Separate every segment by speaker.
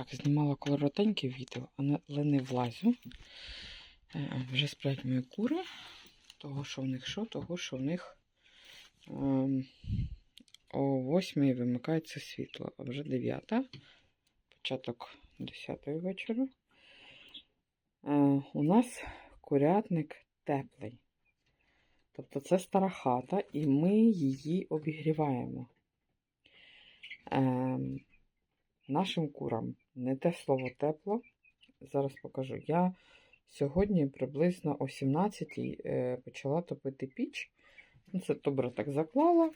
Speaker 1: Так, знімала коротеньке відео, але не влазю. Е, Вже сплять мої кури. Того, що в них що, того, що в них ем, о 8 вимикається світло, а вже 9, початок 10 вечора. Е, у нас курятник теплий. Тобто це стара хата, і ми її обігріваємо. Ем, нашим курам не те слово тепло. Зараз покажу. Я сьогодні приблизно о 17 е, почала топити піч. Ну, Це добре так заклала.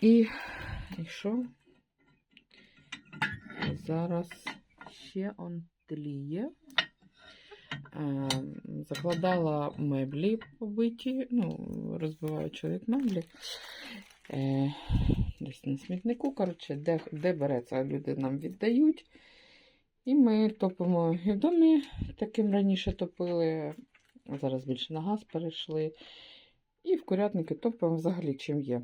Speaker 1: І, і що? Зараз ще он тліє. Е, закладала меблі побиті, ну, розбиває чоловік меблі. Десь на смітнику, коротше, де, де береться, люди нам віддають. І ми топимо і в домі, таким раніше топили, зараз більше на газ перейшли. І в курятники топимо взагалі чим є. Е,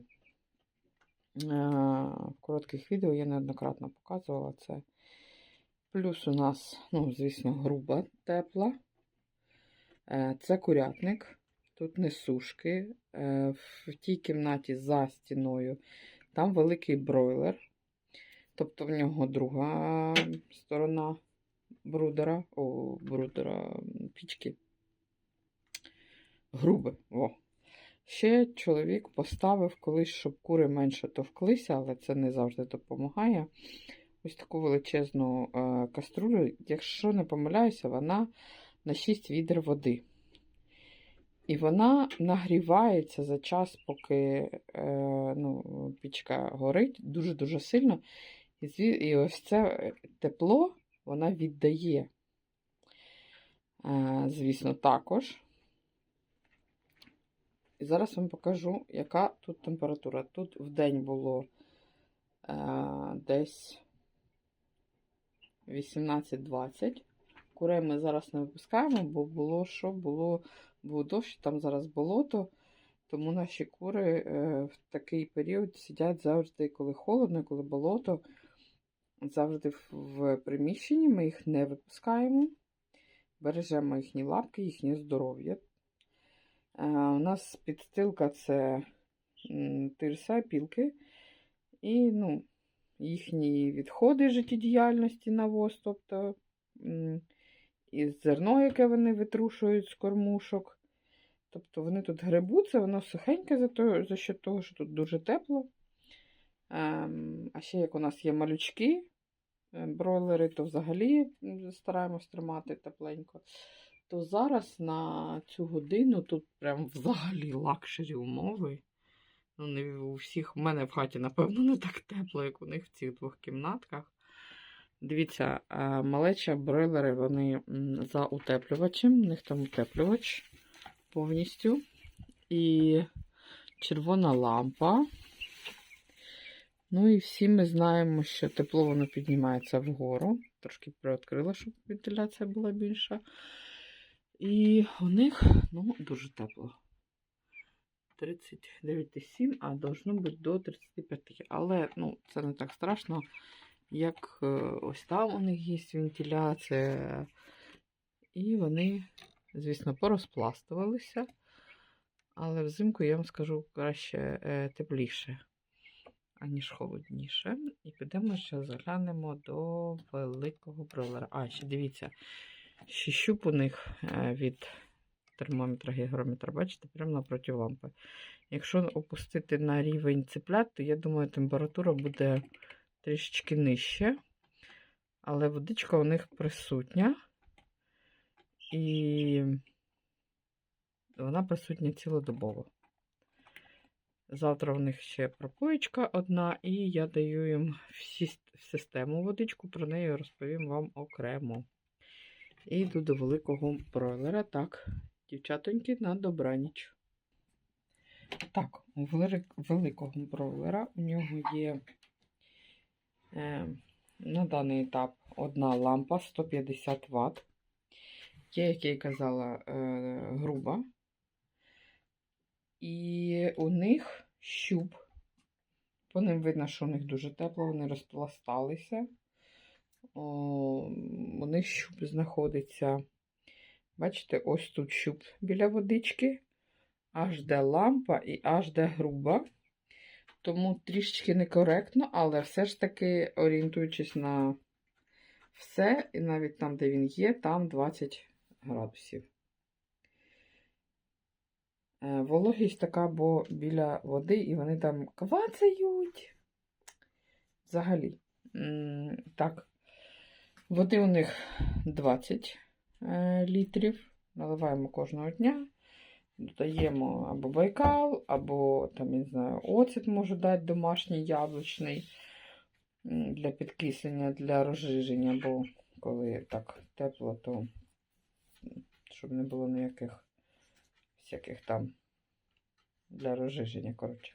Speaker 1: В коротких відео я неоднократно показувала це. Плюс у нас, ну, звісно, груба тепла. Е, Це курятник. Тут не сушки. Е, В тій кімнаті за стіною там великий бройлер. Тобто в нього друга сторона брудера, о, брудера пічки. Грубе. О. Ще чоловік поставив колись, щоб кури менше товклися, але це не завжди допомагає. Ось таку величезну е, каструлю. Якщо не помиляюся, вона на 6 відер води. І вона нагрівається за час, поки е, ну, пічка горить дуже-дуже сильно. І, і ось це тепло вона віддає. Е, звісно, також. І зараз вам покажу, яка тут температура. Тут в день було е, десь 18-20. Курей ми зараз не випускаємо, бо було що, було, був дощ, там зараз болото. Тому наші кури е, в такий період сидять завжди, коли холодно, коли болото. Завжди в, приміщенні ми їх не випускаємо. Бережемо їхні лапки, їхнє здоров'я. Е, у нас підстилка це тирса, пілки. І ну, їхні відходи життєдіяльності навоз, тобто і зерно, яке вони витрушують з кормушок. Тобто вони тут грибуться, воно сухеньке за, то, за що того, що тут дуже тепло. Ем, а ще як у нас є малючки, е, бройлери, то взагалі стараємось тримати тепленько. То зараз на цю годину тут прям взагалі лакшері умови. Ну, не у всіх, у мене в хаті, напевно, не так тепло, як у них в цих двох кімнатках. Дивіться, малеча бройлери, вони за утеплювачем, у них там утеплювач повністю. І червона лампа. Ну і всі ми знаємо, що тепло воно піднімається вгору. Трошки приоткрила, щоб вентиляція була більша. І у них ну, дуже тепло. 39,7, а должно бути до 35. Але ну, це не так страшно, як е, ось там у них є вентиляція. І вони, звісно, порозпластувалися. Але взимку, я вам скажу, краще е, тепліше, аніж холодніше. І підемо ще заглянемо до великого бройлера. А, ще дивіться, ще щуп у них е, від термометра, гігрометра, бачите, прямо напроти лампи. Якщо опустити на рівень цеплят, то я думаю, температура буде трішечки нижче. Але водичка у них присутня. І вона присутня цілодобово. Завтра в них ще пропоєчка одна, і я даю їм всі, систему водичку, про неї розповім вам окремо. І йду до великого бройлера. Так, дівчатоньки, на добраніч. Так, у великого бройлера у нього є на даний етап одна лампа 150 Вт. Є, як я й казала, е, груба. І у них щуп. По ним видно, що у них дуже тепло, вони розпласталися. О, у них щуп знаходиться. Бачите, ось тут щуп біля водички, аж де лампа і аж де груба. Тому трішечки некоректно, але все ж таки, орієнтуючись на все, і навіть там, де він є, там 20 градусів. Е, Вологість така, бо біля води, і вони там квацають. Взагалі. Так. Води у них 20 е, літрів. Наливаємо кожного дня. Додаємо або байкал, або там, я не знаю, оцет можу дати домашній яблучний для підкислення, для розжиження, бо коли так тепло, то щоб не було ніяких всяких там для розжиження, коротше,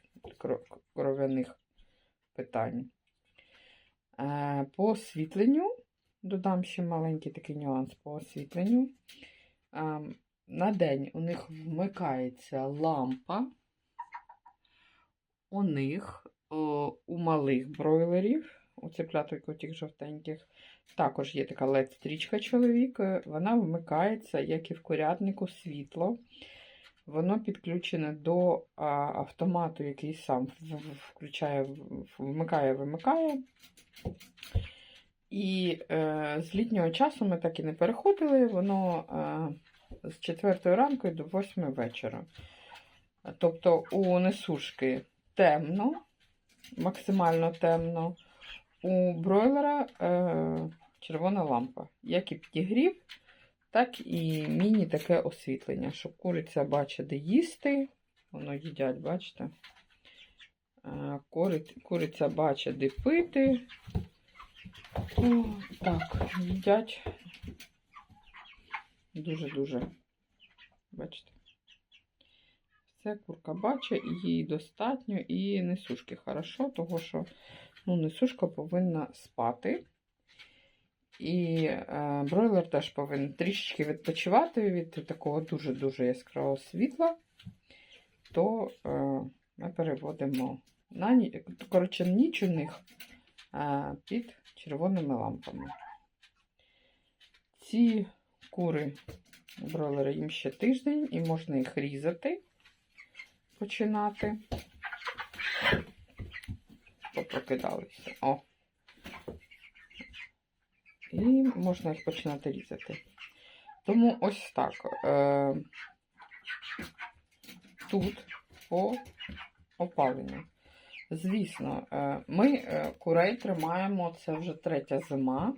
Speaker 1: кров'яних питань. Е, По освітленню додам ще маленький такий нюанс по освітленню. На день у них вмикається лампа. У них о, у малих бройлерів, у цепляток тих жовтеньких, також є така LED-стрічка чоловік. е, Вона вмикається, як і в курятнику, світло. Воно підключене до а, автомату, який сам включає, вмикає, вимикає. І е, з літнього часу ми так і не переходили, воно е, з 4 ранку до 8 вечора. Тобто у несушки темно, максимально темно. У бройлера е, червона лампа. Як і підігрів, так і міні таке освітлення, щоб куриця бачить, де їсти. Воно їдять, бачите? Е, Куриця бачить, де пити. О, так, їдять дуже-дуже. Бачите? Все, курка бачить, їй достатньо, і несушки хорошо, того що ну, несушка повинна спати. І е, бройлер теж повинен трішечки відпочивати від такого дуже-дуже яскравого світла, то е, ми переводимо на ні... коротше, ніч у них е, під червоними лампами. Ці кури бройлери їм ще тиждень, і можна їх різати, починати. Попрокидалися. О. І можна їх починати різати. Тому ось так. Е, тут по опаленню. Звісно, е, ми е, курей тримаємо, це вже третя зима.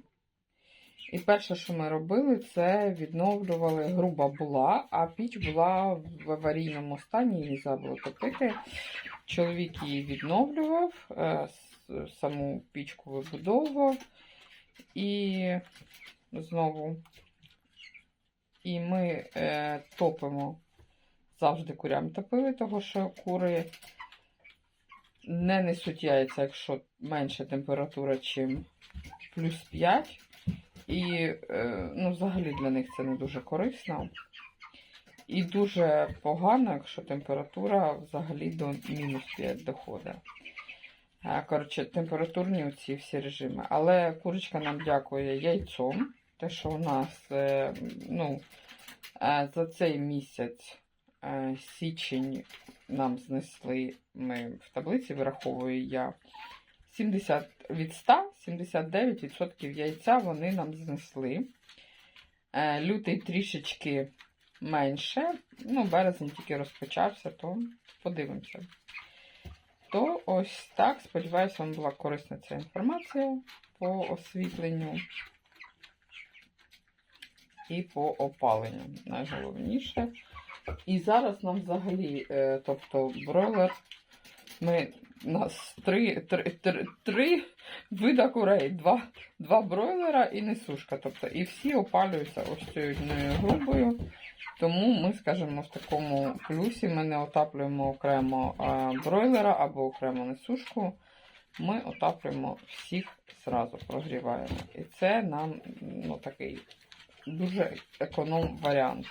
Speaker 1: І перше, що ми робили, це відновлювали, груба була, а піч була в аварійному стані, її треба було топити. Чоловік її відновлював, е, саму пічку вибудовував. І знову і ми е, топимо, завжди курям топили, того що кури не несуть яйця, якщо менша температура, чим плюс 5. І е, ну, взагалі для них це не дуже корисно. І дуже погано, якщо температура взагалі до мінус 5 доходить. Е, Коротше, температурні оці всі режими. Але курочка нам дякує яйцом. Те, що у нас е, ну, за цей місяць січень нам знесли, ми в таблиці вираховую я 70 від 100, 79% яйця вони нам знесли. Е, Лютий трішечки менше. Ну, березень тільки розпочався, то подивимося. То ось так. Сподіваюся, вам була корисна ця інформація по освітленню і по опаленню. Найголовніше. І зараз нам взагалі, е, тобто бройлер, ми у нас три, три, три, три вида курей, два, два бройлера і несушка. Тобто, і всі опалюються ось цією грубою. Тому ми, скажімо, в такому плюсі ми не отаплюємо окремо е, бройлера або окремо несушку. Ми отаплюємо всіх зразу, прогріваємо. І це нам ну, такий дуже економ варіант.